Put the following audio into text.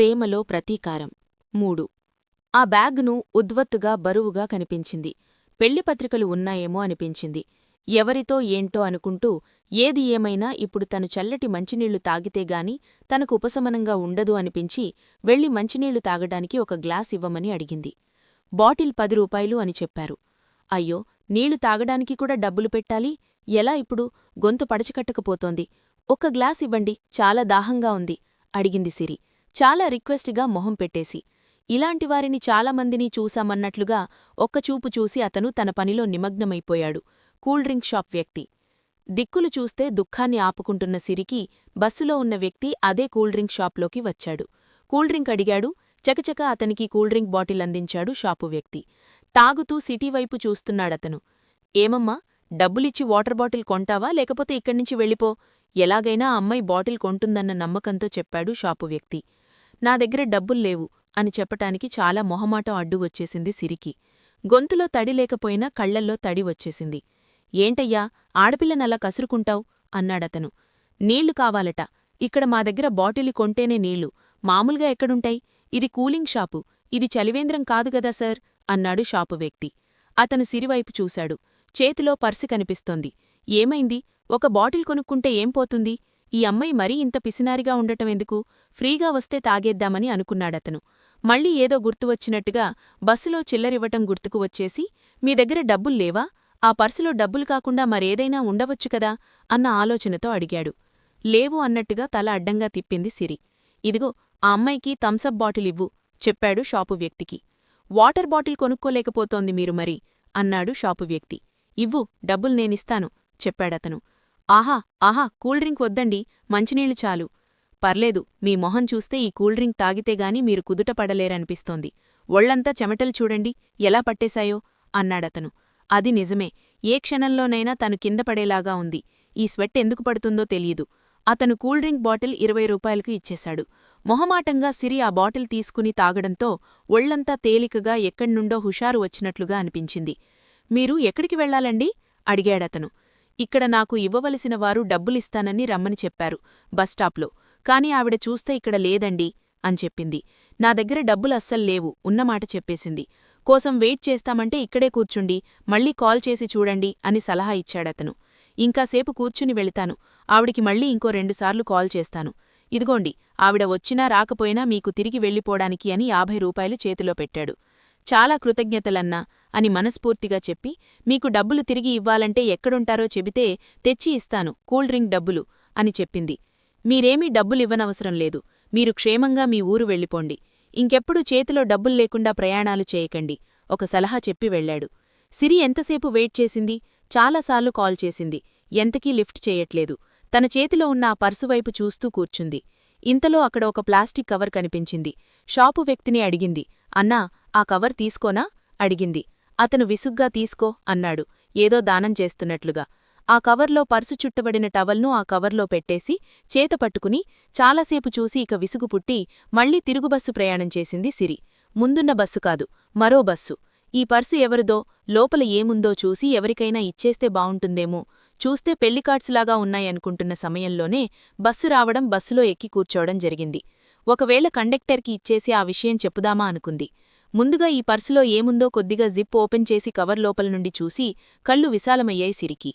ప్రేమలో ప్రతీకారం. మూడు. ఆ బ్యాగ్ను ఉద్వత్తుగా బరువుగా కనిపించింది. పెళ్ళిపత్రికలు ఉన్నాయేమో అనిపించింది. ఎవరితో ఏంటో అనుకుంటూ ఏది ఏమైనా ఇప్పుడు తను చల్లటి మంచినీళ్ళు తాగితేగాని తనకు ఉపశమనంగా ఉండదు అనిపించి వెళ్ళి మంచినీళ్ళు తాగడానికి ఒక గ్లాస్ ఇవ్వమని అడిగింది. బాటిల్ పది రూపాయలు అని చెప్పారు. అయ్యో నీళ్ళు తాగడానికి కూడా డబ్బులు పెట్టాలి? ఎలా ఇప్పుడు? గొంతు పడచికట్టకపోతోంది ఒక్క గ్లాస్ ఇవ్వండి చాలా దాహంగా ఉంది అడిగింది సిరి. చాలా రిక్వెస్ట్గా మొహం పెట్టేసి ఇలాంటివారిని చాలామందిని చూశామన్నట్లుగా ఒక్కచూపు చూసి అతను తన పనిలో నిమగ్నమైపోయాడు. కూల్డ్రింక్ షాప్ వ్యక్తి. దిక్కులు చూస్తే దుఃఖాన్ని ఆపుకుంటున్న సిరికి బస్సులో ఉన్న వ్యక్తి అదే కూల్డ్రింక్ షాప్లోకి వచ్చాడు. కూల్డ్రింక్ అడిగాడు. చకచక అతనికి కూల్డ్రింక్ బాటిల్ అందించాడు షాపు వ్యక్తి. తాగుతూ సిటీ వైపు చూస్తున్నాడతను. ఏమమ్మా డబ్బులిచ్చి వాటర్ బాటిల్ కొంటావా? లేకపోతే ఇక్కడ్నించి వెళ్ళిపో. ఎలాగైనా అమ్మాయి బాటిల్ కొంటుందన్న నమ్మకంతో చెప్పాడు షాపు వ్యక్తి. నా దగ్గర డబ్బుల్లేవు అని చెప్పటానికి చాలా మొహమాటం అడ్డు వచ్చేసింది సిరికి. గొంతులో తడి లేకపోయినా కళ్ళల్లో తడి వచ్చేసింది. ఏంటయ్యా ఆడపిల్లనలా కసురుకుంటావు? అన్నాడతను. నీళ్ళు కావాలట. ఇక్కడ మా దగ్గర బాటిలి కొంటేనే నీళ్ళు. మామూలుగా ఎక్కడుంటాయి? ఇది కూలింగ్ షాపు. ఇది చలివేంద్రం కాదుగదా సార్? అన్నాడు షాపు వ్యక్తి. అతను సిరివైపు చూశాడు. చేతిలో పర్సు కనిపిస్తోంది. ఏమైంది? ఒక బాటిల్ కొనుక్కుంటే ఏం పోతుంది? ఈ అమ్మాయి మరీ ఇంత పిసినారిగా ఉండటమెందుకు ఫ్రీగా వస్తే తాగేద్దామని అనుకున్నాడతను. మళ్ళీ ఏదో గుర్తువచ్చినట్టుగా బస్సులో చిల్లరివ్వటం గుర్తుకు వచ్చేసి మీ దగ్గర డబ్బుల్లేవా ఆ పర్సులో డబ్బులు కాకుండా మరేదైనా ఉండవచ్చు కదా? అన్న ఆలోచనతో అడిగాడు. లేవు అన్నట్టుగా తల అడ్డంగా తిప్పింది సిరి. ఇదిగో ఆ అమ్మాయికి థమ్సప్ బాటిలివ్వు చెప్పాడు షాపు వ్యక్తికి. వాటర్ బాటిల్ కొనుక్కోలేకపోతోంది మీరు మరి అన్నాడు షాపు వ్యక్తి. ఇవ్వు డబ్బులు నేనిస్తాను చెప్పాడతను. ఆహా ఆహా కూల్ డ్రింక్ వద్దండి మంచినీళ్ళు చాలు. పర్లేదు మీ మొహం చూస్తే ఈ కూల్ డ్రింక్ తాగితేగాని మీరు కుదుట పడలేరనిపిస్తోంది. ఒళ్ళంతా చెమటలు చూడండి ఎలా పట్టేశాయో అన్నాడతను. అది నిజమే ఏ క్షణంలోనైనా తను కింద పడేలాగా ఉంది. ఈ స్వెట్ ఎందుకు పడుతుందో తెలియదు. అతను కూల్ డ్రింక్ బాటిల్ ఇరవై రూపాయలకు ఇచ్చేశాడు. మొహమాటంగా సిరి ఆ బాటిల్ తీసుకుని తాగడంతో ఒళ్ళంతా తేలికగా ఎక్కడ్నుండో హుషారు వచ్చినట్లుగా అనిపించింది. మీరు ఎక్కడికి వెళ్ళాలండి అడిగాడతను. ఇక్కడ నాకు ఇవ్వవలసిన వారు డబ్బులిస్తానని రమ్మని చెప్పారు బస్టాప్లో కాని ఆవిడ చూస్తే ఇక్కడ లేదండి అని చెప్పింది. నా దగ్గర డబ్బులు అస్సలు లేవు ఉన్నమాట చెప్పేసింది. కోసం వెయిట్ చేస్తామంటే ఇక్కడే కూర్చుండి మళ్ళీ కాల్ చేసి చూడండి అని సలహా ఇచ్చాడతను. ఇంకాసేపు కూర్చుని వెళతాను. ఆవిడికి మళ్ళీ ఇంకో రెండుసార్లు కాల్ చేస్తాను. ఇదిగోండి ఆవిడ వచ్చినా రాకపోయినా మీకు తిరిగి వెళ్ళిపోడానికి అని యాభై రూపాయలు చేతిలో పెట్టాడు. చాలా కృతజ్ఞతలన్నా అని మనస్ఫూర్తిగా చెప్పి మీకు డబ్బులు తిరిగి ఇవ్వాలంటే ఎక్కడుంటారో చెబితే తెచ్చి ఇస్తాను కూల్ డ్రింక్ డబ్బులు అని చెప్పింది. మీరేమీ డబ్బులివ్వనవసరం లేదు మీరు క్షేమంగా మీ ఊరు వెళ్ళిపోండి. ఇంకెప్పుడు చేతిలో డబ్బుల్లేకుండా ప్రయాణాలు చేయకండి ఒక సలహా చెప్పి వెళ్ళాడు సిరి ఎంతసేపు వెయిట్ చేసింది? చాలాసార్లు కాల్ చేసింది. ఎంతకీ లిఫ్ట్ చేయట్లేదు. తన చేతిలో ఉన్న ఆ పర్సువైపు చూస్తూ కూర్చుంది. ఇంతలో అక్కడ ఒక ప్లాస్టిక్ కవర్ కనిపించింది. షాపు వ్యక్తిని అడిగింది. అన్నా ఆ కవర్ తీసుకోనా? అడిగింది. అతను విసుగ్గా తీసుకో అన్నాడు. ఏదో దానం చేస్తున్నట్లుగా. ఆ కవర్లో పర్సు చుట్టబడిన టవల్ను ఆ కవర్లో పెట్టేసి చేత పట్టుకుని చాలాసేపు చూసి ఇక విసుగు పుట్టి మళ్ళీ తిరుగుబస్సు ప్రయాణం చేసింది సిరి. ముందున్న బస్సు కాదు మరో బస్సు. ఈ పర్సు ఎవరిదో లోపల ఏముందో చూసి ఎవరికైనా ఇచ్చేస్తే బావుంటుందేమో చూస్తే పెళ్ళికార్డ్స్లాగా ఉన్నాయనుకుంటున్న సమయంలోనే బస్సు రావడం బస్సులో ఎక్కి కూర్చోవడం జరిగింది. ఒకవేళ కండక్టర్కి ఇచ్చేసి ఆ విషయం చెప్పుదామా అనుకుంది. ముందుగా ఈ పర్సులో ఏముందో కొద్దిగా జిప్ ఓపెన్ చేసి కవర్ లోపల నుండి చూసి కళ్ళు విశాలమయ్యాయి సిరికి.